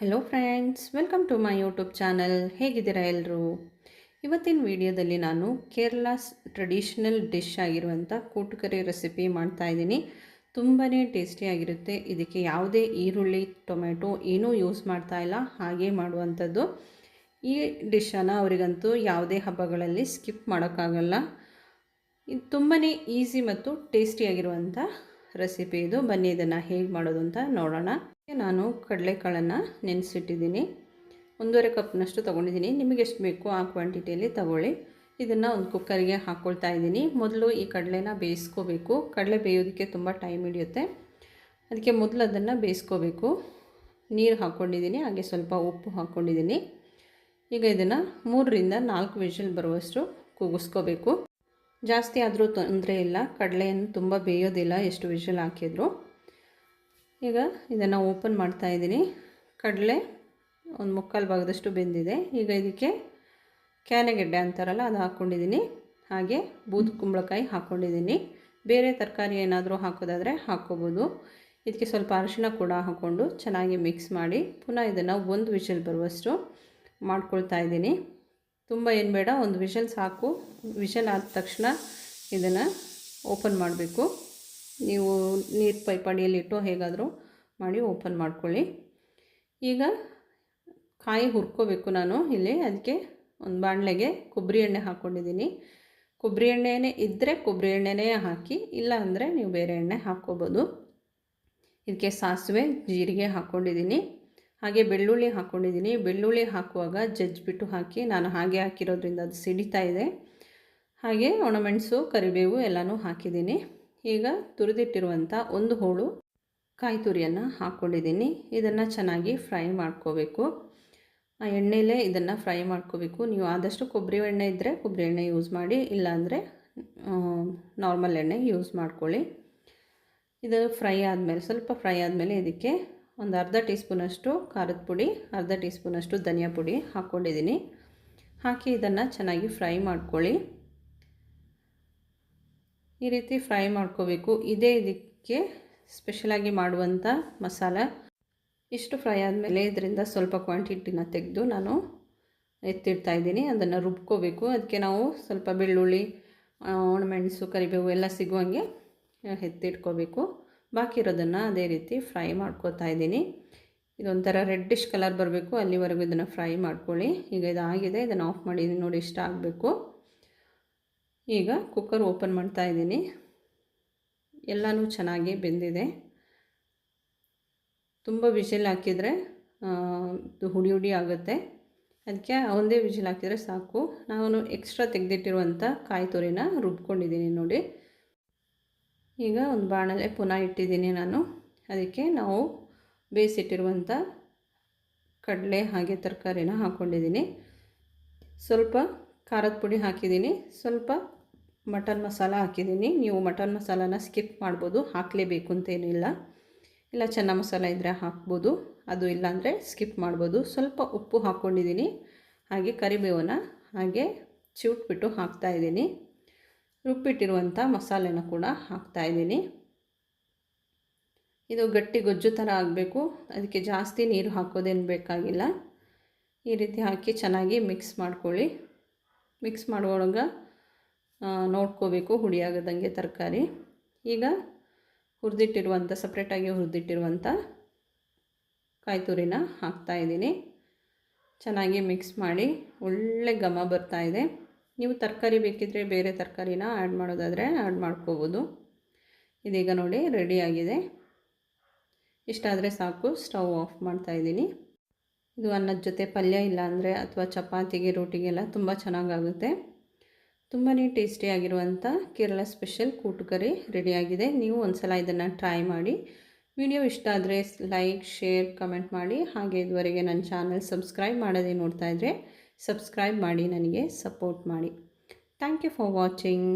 Hello friends welcome to my YouTube channel ಹೇಗಿದ್ದೀರಾ ಎಲ್ಲರೂ ಇವತ್ತಿನ ವಿಡಿಯೋದಲ್ಲಿ ನಾನು ಕೇರಳ ಟ್ರೆಡಿಷ್ನಲ್ ಡಿಶ್ ಆಗಿರುವಂಥ ಕೂಟುಕರಿ ರೆಸಿಪಿ ಮಾಡ್ತಾಯಿದ್ದೀನಿ ತುಂಬಾ ಟೇಸ್ಟಿಯಾಗಿರುತ್ತೆ ಇದಕ್ಕೆ ಯಾವುದೇ ಈರುಳ್ಳಿ ಟೊಮೆಟೊ ಏನೂ ಯೂಸ್ ಮಾಡ್ತಾ ಇಲ್ಲ. ಹಾಗೆ ಮಾಡುವಂಥದ್ದು. ಈ ಡಿಶನ್ನು ಅವರಿಗಂತೂ ಯಾವುದೇ ಹಬ್ಬಗಳಲ್ಲಿ ಸ್ಕಿಪ್ ಮಾಡೋಕ್ಕಾಗಲ್ಲ. ಇದು ತುಂಬಾ ಈಸಿ ಮತ್ತು ಟೇಸ್ಟಿಯಾಗಿರುವಂಥ ರೆಸಿಪಿ ಇದು. ಬನ್ನಿ, ಇದನ್ನು ಹೇಗೆ ಮಾಡೋದು ಅಂತ ನೋಡೋಣ. ನಾನು ಕಡಲೆಕಾಳನ್ನು ನೆನೆಸಿಟ್ಟಿದ್ದೀನಿ. ಒಂದೂವರೆ ಕಪ್ನಷ್ಟು ತೊಗೊಂಡಿದ್ದೀನಿ. ನಿಮಗೆ ಎಷ್ಟು ಬೇಕೋ ಆ ಕ್ವಾಂಟಿಟಿಯಲ್ಲಿ ತಗೊಳ್ಳಿ. ಇದನ್ನು ಒಂದು ಕುಕ್ಕರಿಗೆ ಹಾಕ್ಕೊಳ್ತಾ ಇದ್ದೀನಿ. ಮೊದಲು ಈ ಕಡಲೆನ ಬೇಯಿಸ್ಕೋಬೇಕು. ಕಡಲೆ ಬೇಯೋದಕ್ಕೆ ತುಂಬ ಟೈಮ್ ಹಿಡಿಯುತ್ತೆ. ಅದಕ್ಕೆ ಮೊದಲು ಅದನ್ನು ಬೇಯಿಸ್ಕೋಬೇಕು. ನೀರು ಹಾಕ್ಕೊಂಡಿದ್ದೀನಿ ಹಾಗೆ ಸ್ವಲ್ಪ ಉಪ್ಪು ಹಾಕ್ಕೊಂಡಿದ್ದೀನಿ ಈಗ ಇದನ್ನು ಮೂರರಿಂದ ನಾಲ್ಕು ವಿಷಲ್ ಬರುವಷ್ಟು ಕೂಗಿಸ್ಕೋಬೇಕು ಜಾಸ್ತಿ ಆದರೂ ತೊಂದರೆ ಇಲ್ಲ. ಕಡಲೆಯನ್ನು ತುಂಬ ಬೇಯೋದಿಲ್ಲ. ಎಷ್ಟು ವಿಷಲ್ ಹಾಕಿದ್ರು. ಈಗ ಇದನ್ನು ಓಪನ್ ಮಾಡ್ತಾ ಇದ್ದೀನಿ. ಕಡಲೆ ಒಂದು ಮುಕ್ಕಾಲು ಭಾಗದಷ್ಟು ಬೆಂದಿದೆ. ಈಗ ಇದಕ್ಕೆ ಕ್ಯಾನೆಗೆಡ್ಡೆ ಅಂತಾರಲ್ಲ, ಅದು ಹಾಕ್ಕೊಂಡಿದ್ದೀನಿ ಹಾಗೆ ಬೂದು ಕುಂಬಳಕಾಯಿ ಹಾಕ್ಕೊಂಡಿದ್ದೀನಿ ಬೇರೆ ತರಕಾರಿ ಏನಾದರೂ ಹಾಕೋದಾದರೆ ಹಾಕ್ಕೋಬೋದು ಇದಕ್ಕೆ ಸ್ವಲ್ಪ ಅರಿಶಿನ ಕೂಡ ಹಾಕ್ಕೊಂಡು ಚೆನ್ನಾಗಿ ಮಿಕ್ಸ್ ಮಾಡಿ ಪುನಃ ಇದನ್ನು ಒಂದು ವಿಷಲ್ ಬರುವಷ್ಟು ಮಾಡ್ಕೊಳ್ತಾ ಇದ್ದೀನಿ. ತುಂಬ ಏನು ಬೇಡ, ಒಂದು ವಿಷಲ್ ಸಾಕು. ವಿಷಲ್ ಆದ ತಕ್ಷಣ ಇದನ್ನು ಓಪನ್ ಮಾಡಬೇಕು. ನೀವು ನೀರು ಪೈಪ್ ಅಡಿಯಲ್ಲಿಟ್ಟು ಹೇಗಾದರೂ ಮಾಡಿ ಓಪನ್ ಮಾಡ್ಕೊಳ್ಳಿ. ಈಗ ಕಾಯಿ ಹುರ್ಕೋಬೇಕು ನಾನು ಇಲ್ಲಿ. ಅದಕ್ಕೆ ಒಂದು ಬಾಣಲೆಗೆ ಕೊಬ್ಬರಿ ಎಣ್ಣೆ ಹಾಕ್ಕೊಂಡಿದ್ದೀನಿ ಕೊಬ್ಬರಿ ಎಣ್ಣೆನೇ ಇದ್ದರೆ ಕೊಬ್ಬರಿ ಎಣ್ಣೆನೇ ಹಾಕಿ, ಇಲ್ಲ ಅಂದರೆ ನೀವು ಬೇರೆ ಎಣ್ಣೆ ಹಾಕ್ಕೋಬೋದು. ಇದಕ್ಕೆ ಸಾಸಿವೆ, ಜೀರಿಗೆ ಹಾಕ್ಕೊಂಡಿದ್ದೀನಿ ಹಾಗೆ ಬೆಳ್ಳುಳ್ಳಿ ಹಾಕ್ಕೊಂಡಿದ್ದೀನಿ ಬೆಳ್ಳುಳ್ಳಿ ಹಾಕುವಾಗ ಜಜ್ಜಿಬಿಟ್ಟು ಹಾಕಿ, ನಾನು ಹಾಗೆ ಹಾಕಿರೋದ್ರಿಂದ ಅದು ಸಿಡಿತಾ ಇದೆ. ಹಾಗೆ ಒಣಮೆಣಸು, ಕರಿಬೇವು ಎಲ್ಲನೂ ಹಾಕಿದ್ದೀನಿ. ಈಗ ತುರಿದಿಟ್ಟಿರುವಂಥ ಒಂದು ಹೋಳು ಕಾಯಿ ತುರಿಯನ್ನು ಹಾಕ್ಕೊಂಡಿದ್ದೀನಿ ಇದನ್ನು ಚೆನ್ನಾಗಿ ಫ್ರೈ ಮಾಡ್ಕೋಬೇಕು. ಆ ಎಣ್ಣೆಲೇ ಇದನ್ನು ಫ್ರೈ ಮಾಡ್ಕೋಬೇಕು. ನೀವು ಆದಷ್ಟು ಕೊಬ್ಬರಿ ಎಣ್ಣೆ ಇದ್ದರೆ ಕೊಬ್ಬರಿ ಎಣ್ಣೆ ಯೂಸ್ ಮಾಡಿ, ಇಲ್ಲಾಂದರೆ ನಾರ್ಮಲ್ ಎಣ್ಣೆ ಯೂಸ್ ಮಾಡ್ಕೊಳ್ಳಿ. ಇದು ಫ್ರೈ ಆದಮೇಲೆ, ಸ್ವಲ್ಪ ಫ್ರೈ ಆದಮೇಲೆ ಇದಕ್ಕೆ ಒಂದು ಅರ್ಧ ಟೀ ಸ್ಪೂನಷ್ಟು ಖಾರದ ಪುಡಿ, ಅರ್ಧ ಟೀ ಸ್ಪೂನಷ್ಟು ಧನಿಯಾ ಪುಡಿ ಹಾಕ್ಕೊಂಡಿದ್ದೀನಿ ಹಾಕಿ ಇದನ್ನು ಚೆನ್ನಾಗಿ ಫ್ರೈ ಮಾಡ್ಕೊಳ್ಳಿ. ಈ ರೀತಿ ಫ್ರೈ ಮಾಡ್ಕೋಬೇಕು. ಇದೇ ಇದಕ್ಕೆ ಸ್ಪೆಷಲಾಗಿ ಮಾಡುವಂಥ ಮಸಾಲ. ಇಷ್ಟು ಫ್ರೈ ಆದಮೇಲೆ ಇದರಿಂದ ಸ್ವಲ್ಪ ಕ್ವಾಂಟಿಟಿನ ತೆಗೆದು ನಾನು ಎತ್ತಿಡ್ತಾ ಇದ್ದೀನಿ. ಅದನ್ನು ರುಬ್ಕೋಬೇಕು. ಅದಕ್ಕೆ ನಾವು ಸ್ವಲ್ಪ ಬೆಳ್ಳುಳ್ಳಿ ಒಣಮೆಣಸು, ಕರಿಬೇವು ಎಲ್ಲ ಸಿಗುವಂಗೆ ಎತ್ತಿಟ್ಕೋಬೇಕು. ಬಾಕಿ ಇರೋದನ್ನು ಅದೇ ರೀತಿ ಫ್ರೈ ಮಾಡ್ಕೋತಾ ಇದ್ದೀನಿ. ಇದೊಂಥರ ರೆಡ್ಡಿಶ್ ಕಲರ್ ಬರಬೇಕು. ಅಲ್ಲಿವರೆಗೂ ಇದನ್ನು ಫ್ರೈ ಮಾಡ್ಕೊಳ್ಳಿ. ಈಗ ಇದಾಗಿದೆ. ಇದನ್ನು ಆಫ್ ಮಾಡಿದ್ದೀನಿ ನೋಡಿ ಇಷ್ಟ ಆಗಬೇಕು. ಈಗ ಕುಕ್ಕರ್ ಓಪನ್ ಮಾಡ್ತಾ ಇದ್ದೀನಿ. ಎಲ್ಲನೂ ಚೆನ್ನಾಗಿ ಬೆಂದಿದೆ. ತುಂಬ ವಿಷಲ್ ಹಾಕಿದರೆ ಹುಡಿ ಹುಡಿ ಆಗುತ್ತೆ. ಅದಕ್ಕೆ ಒಂದೇ ವಿಜಿಲ್ ಹಾಕಿದರೆ ಸಾಕು. ನಾನು ಎಕ್ಸ್ಟ್ರಾ ತೆಗೆದಿಟ್ಟಿರುವಂಥ ಕಾಯಿ ತುರಿನ ರುಬ್ಕೊಂಡಿದ್ದೀನಿ ನೋಡಿ. ಈಗ ಒಂದು ಬಾಣಲೆ ಪುನಃ ಇಟ್ಟಿದ್ದೀನಿ ನಾನು. ಅದಕ್ಕೆ ನಾವು ಬೇಯಿಸಿಟ್ಟಿರುವಂಥ ಕಡಲೆ ಹಾಗೆ ತರಕಾರಿನ ಹಾಕ್ಕೊಂಡಿದ್ದೀನಿ ಸ್ವಲ್ಪ ಖಾರದ ಪುಡಿ ಹಾಕಿದ್ದೀನಿ. ಸ್ವಲ್ಪ ಮಟನ್ ಮಸಾಲ ಹಾಕಿದ್ದೀನಿ. ನೀವು ಮಟನ್ ಮಸಾಲಾನ ಸ್ಕಿಪ್ ಮಾಡ್ಬೋದು, ಹಾಕಲೇಬೇಕು ಅಂತೇನಿಲ್ಲ ಇಲ್ಲ. ಚೆನ್ನ ಮಸಾಲ ಇದ್ದರೆ ಹಾಕ್ಬೋದು, ಅದು ಇಲ್ಲಾಂದರೆ ಸ್ಕಿಪ್ ಮಾಡ್ಬೋದು. ಸ್ವಲ್ಪ ಉಪ್ಪು ಹಾಕ್ಕೊಂಡಿದ್ದೀನಿ, ಹಾಗೆ ಕರಿಬೇವನ್ನ ಹಾಗೆ ಚಿವುಟ್ಬಿಟ್ಟು ಹಾಕ್ತಾಯಿದ್ದೀನಿ ರುಬ್ಬಿಟ್ಟಿರುವಂಥ ಮಸಾಲೆನ ಕೂಡ ಹಾಕ್ತಾಯಿದ್ದೀನಿ ಇದು ಗಟ್ಟಿ ಗೊಜ್ಜು ಥರ ಆಗಬೇಕು, ಅದಕ್ಕೆ ಜಾಸ್ತಿ ನೀರು ಹಾಕೋದೇನು ಬೇಕಾಗಿಲ್ಲ. ಈ ರೀತಿ ಹಾಕಿ ಚೆನ್ನಾಗಿ ಮಿಕ್ಸ್ ಮಾಡ್ಕೊಳ್ಳಿ. ಮಿಕ್ಸ್ ಮಾಡುವಾಗ ನೋಡ್ಕೋಬೇಕು, ಹುಳಿಯಾಗದಂಗೆ ತರಕಾರಿ. ಈಗ ಹುರಿದಿಟ್ಟಿರುವಂಥ ಸಪ್ರೇಟಾಗಿ ಹುರಿದಿಟ್ಟಿರುವಂಥ ಕಾಯಿ ತುರಿನ ಹಾಕ್ತಾಯಿದ್ದೀನಿ ಚೆನ್ನಾಗಿ ಮಿಕ್ಸ್ ಮಾಡಿ, ಒಳ್ಳೆ ಘಮ ಬರ್ತಾಯಿದೆ ನೀವು ತರಕಾರಿ ಬೇಕಿದ್ದರೆ ಬೇರೆ ತರಕಾರಿನ ಆ್ಯಡ್ ಮಾಡೋದಾದರೆ ಆ್ಯಡ್ ಮಾಡ್ಕೋಬೋದು. ಇದೀಗ ನೋಡಿ ರೆಡಿಯಾಗಿದೆ ಇಷ್ಟಾದರೆ ಸಾಕು ಸ್ಟವ್ ಆಫ್ ಮಾಡ್ತಾಯಿದ್ದೀನಿ ಇದು ಅನ್ನದ ಜೊತೆ ಪಲ್ಯ ಇಲ್ಲ ಅಂದರೆ, ಅಥವಾ ಚಪಾತಿಗೆ, ರೋಟಿಗೆಲ್ಲ ತುಂಬ ಚೆನ್ನಾಗಾಗುತ್ತೆ. ತುಂಬಾ ಟೇಸ್ಟಿಯಾಗಿರುವಂಥ ಕೇರಳ ಸ್ಪೆಷಲ್ ಕೂಟು ಕರಿ ರೆಡಿಯಾಗಿದೆ. ನೀವು ಒಂದು ಸಲ ಇದನ್ನು ಟ್ರೈ ಮಾಡಿ. ವಿಡಿಯೋ ಇಷ್ಟ ಆದರೆ ಲೈಕ್, ಶೇರ್, ಕಮೆಂಟ್ ಮಾಡಿ. ಹಾಗೆ ಇದುವರೆಗೆ ನನ್ನ ಚಾನಲ್ ಸಬ್ಸ್ಕ್ರೈಬ್ ಮಾಡೋದೇ ನೋಡ್ತಾ ಇದ್ದರೆ ಸಬ್ಸ್ಕ್ರೈಬ್ ಮಾಡಿ, ನನಗೆ ಸಪೋರ್ಟ್ ಮಾಡಿ. Thank you for watching.